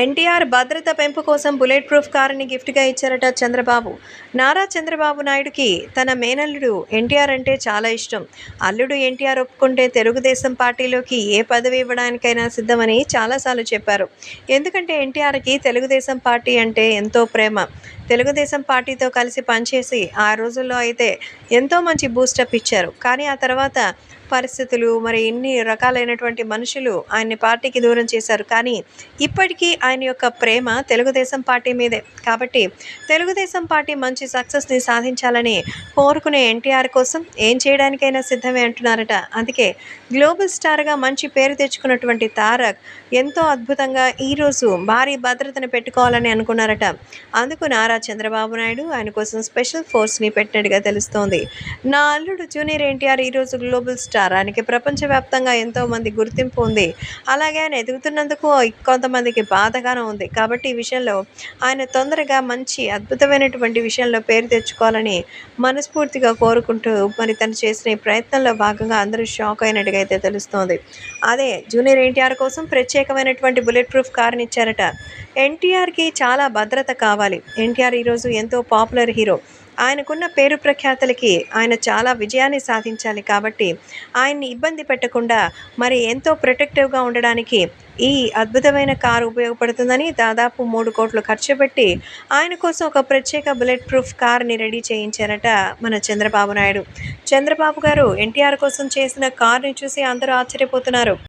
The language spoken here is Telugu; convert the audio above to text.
ఎన్టీఆర్ భద్రత పెంపు కోసం బుల్లెట్ ప్రూఫ్ కారుని గిఫ్ట్గా ఇచ్చారట చంద్రబాబు. నారా చంద్రబాబు నాయుడుకి తన మేనల్లుడు ఎన్టీఆర్ అంటే చాలా ఇష్టం. అల్లుడు ఎన్టీఆర్ ఒప్పుకుంటే తెలుగుదేశం పార్టీలోకి ఏ పదవి ఇవ్వడానికైనా సిద్ధమని చాలాసార్లు చెప్పారు. ఎందుకంటే ఎన్టీఆర్కి తెలుగుదేశం పార్టీ అంటే ఎంతో ప్రేమ. తెలుగుదేశం పార్టీతో కలిసి పనిచేసి ఆ రోజుల్లో అయితే ఎంతో మంచి బూస్టప్ ఇచ్చారు. కానీ ఆ తర్వాత పరిస్థితులు మరి ఇన్ని రకాలైనటువంటి మనుషులు ఆయన్ని పార్టీకి దూరం చేశారు. కానీ ఇప్పటికీ ఆయన యొక్క ప్రేమ తెలుగుదేశం పార్టీ మీదే. కాబట్టి తెలుగుదేశం పార్టీ మంచి సక్సెస్ని సాధించాలని కోరుకునే ఎన్టీఆర్ కోసం ఏం చేయడానికైనా సిద్ధమే అంటున్నారట. అందుకే గ్లోబల్ స్టార్గా మంచి పేరు తెచ్చుకున్నటువంటి తారక్ ఎంతో అద్భుతంగా ఈరోజు భారీ భద్రతను పెట్టుకోవాలని అనుకున్నారట. అందుకు నారా చంద్రబాబు నాయుడు ఆయన కోసం స్పెషల్ ఫోర్స్ని పెట్టినట్టుగా తెలుస్తోంది. నా అల్లుడు జూనియర్ ఎన్టీఆర్ ఈరోజు గ్లోబల్ స్టార్ ఆయనకి ప్రపంచవ్యాప్తంగా ఎంతో మంది గుర్తింపు ఉంది. అలాగే ఆయన ఎదుగుతున్నందుకు కొంతమందికి బాధగానే ఉంది. కాబట్టి ఈ విషయంలో ఆయన తొందరగా మంచి అద్భుతమైనటువంటి విషయంలో పేరు తెచ్చుకోవాలని మనస్ఫూర్తిగా కోరుకుంటూ మరి తను చేసిన ఈ ప్రయత్నంలో భాగంగా అందరూ షాక్ అయినట్టుగా అయితే తెలుస్తోంది. అదే జూనియర్ ఎన్టీఆర్ కోసం ప్రత్యేకమైనటువంటి బుల్లెట్ ప్రూఫ్ కార్ని ఇచ్చారట. ఎన్టీఆర్కి చాలా భద్రత కావాలి. ఎన్టీఆర్ ఈరోజు ఎంతో పాపులర్ హీరో. ఆయనకున్న పేరు ప్రఖ్యాతలకి ఆయన చాలా విజయాన్ని సాధించాలి కాబట్టి ఆయన్ని ఇబ్బంది పెట్టకుండా మరి ఎంతో ప్రొటెక్టివ్గా ఉండడానికి ఈ అద్భుతమైన కారు ఉపయోగపడుతుందని దాదాపు మూడు కోట్లు ఖర్చు పెట్టి ఆయన కోసం ఒక ప్రత్యేక బుల్లెట్ ప్రూఫ్ కార్ని రెడీ చేయించారట మన చంద్రబాబు నాయుడు. చంద్రబాబు గారు ఎన్టీఆర్ కోసం చేసిన కార్ని చూసి అందరూ ఆశ్చర్యపోతున్నారు.